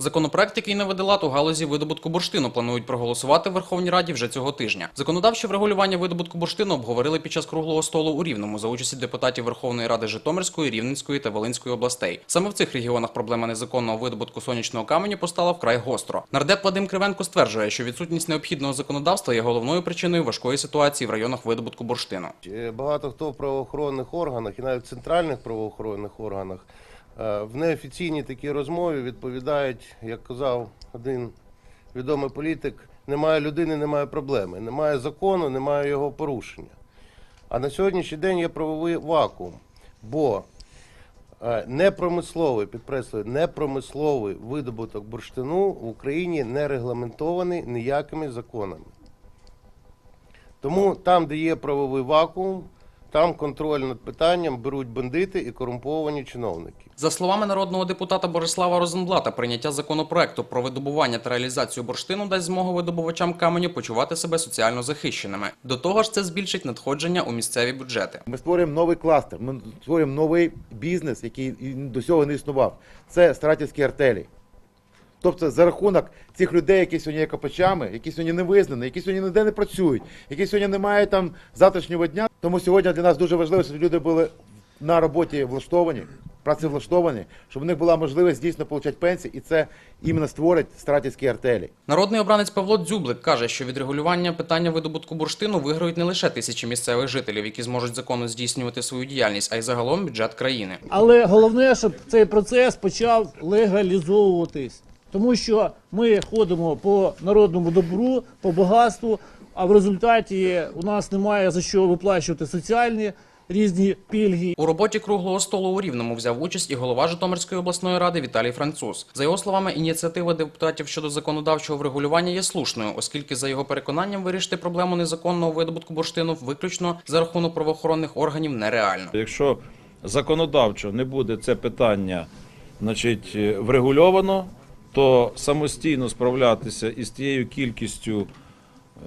Законопроект, який наведе лад у галузі видобутку бурштину, планують проголосувати в Верховній Раді вже цього тижня. Законодавче врегулювання видобутку бурштину обговорили під час круглого столу у Рівному за участі депутатів Верховної Ради Житомирської, Рівненської та Волинської областей. Саме в цих регіонах проблема незаконного видобутку сонячного каменю постала вкрай гостро. Нардеп Вадим Кривенко стверджує, що відсутність необхідного законодавства є головною причиною важкої ситуації в районах видобутку бурштину. Е, Багато хто в правоохоронних органах і навіть центральних правоохоронних органах в неофіційній такій розмові відповідають, як казав один відомий політик, немає людини, немає проблеми, немає закону, немає його порушення. А на сьогоднішній день є правовий вакуум, бо е, непромисловий, підкреслюю, непромисловий видобуток бурштину в Україні не регламентований ніякими законами. Тому там, де є правовий вакуум, там контроль над питанням беруть бандити і корумповані чиновники. За словами народного депутата Борислава Розенблата, прийняття законопроекту про видобування та реалізацію бурштину дасть змогу видобувачам каменю почувати себе соціально захищеними. До того ж, це збільшить надходження у місцеві бюджети. Ми створюємо новий кластер, ми створюємо новий бізнес, який до цього не існував. Це стратівські артелі. Тобто за рахунок цих людей, які сьогодні є копачами, які сьогодні не визнані, які сьогодні ніде не працюють, які сьогодні не мають там завтрашнього дня. Тому сьогодні для нас дуже важливо, щоб люди були на роботі влаштовані, працевлаштовані, щоб у них була можливість дійсно отримати пенсії, і це іменно створить стратівські артелі. Народний обранець Павло Дзюблик каже, що від регулювання питання видобутку бурштину виграють не лише тисячі місцевих жителів, які зможуть законно здійснювати свою діяльність, а й загалом бюджет країни. Але головне, щоб цей процес почав легалізовуватись. Тому що ми ходимо по народному добру, по багатству, а в результаті у нас немає за що виплачувати соціальні різні пільги. У роботі круглого столу у Рівному взяв участь і голова Житомирської обласної ради Віталій Француз. За його словами, ініціатива депутатів щодо законодавчого врегулювання є слушною, оскільки за його переконанням вирішити проблему незаконного видобутку бурштину виключно за рахунок правоохоронних органів нереально. Якщо законодавчо не буде це питання значить, е, врегульовано, то самостійно справлятися із тією кількістю е,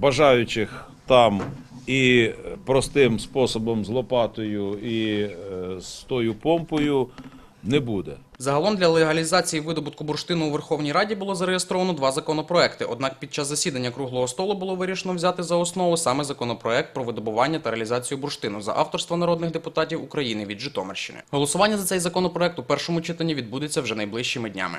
бажаючих там і простим способом з лопатою і е, з тою помпою не буде. Загалом для легалізації видобутку бурштину у Верховній Раді було зареєстровано два законопроекти. Однак під час засідання круглого столу було вирішено взяти за основу саме законопроект про видобування та реалізацію бурштину за авторства народних депутатів України від Житомирщини. Голосування за цей законопроект у першому читанні відбудеться вже найближчими днями.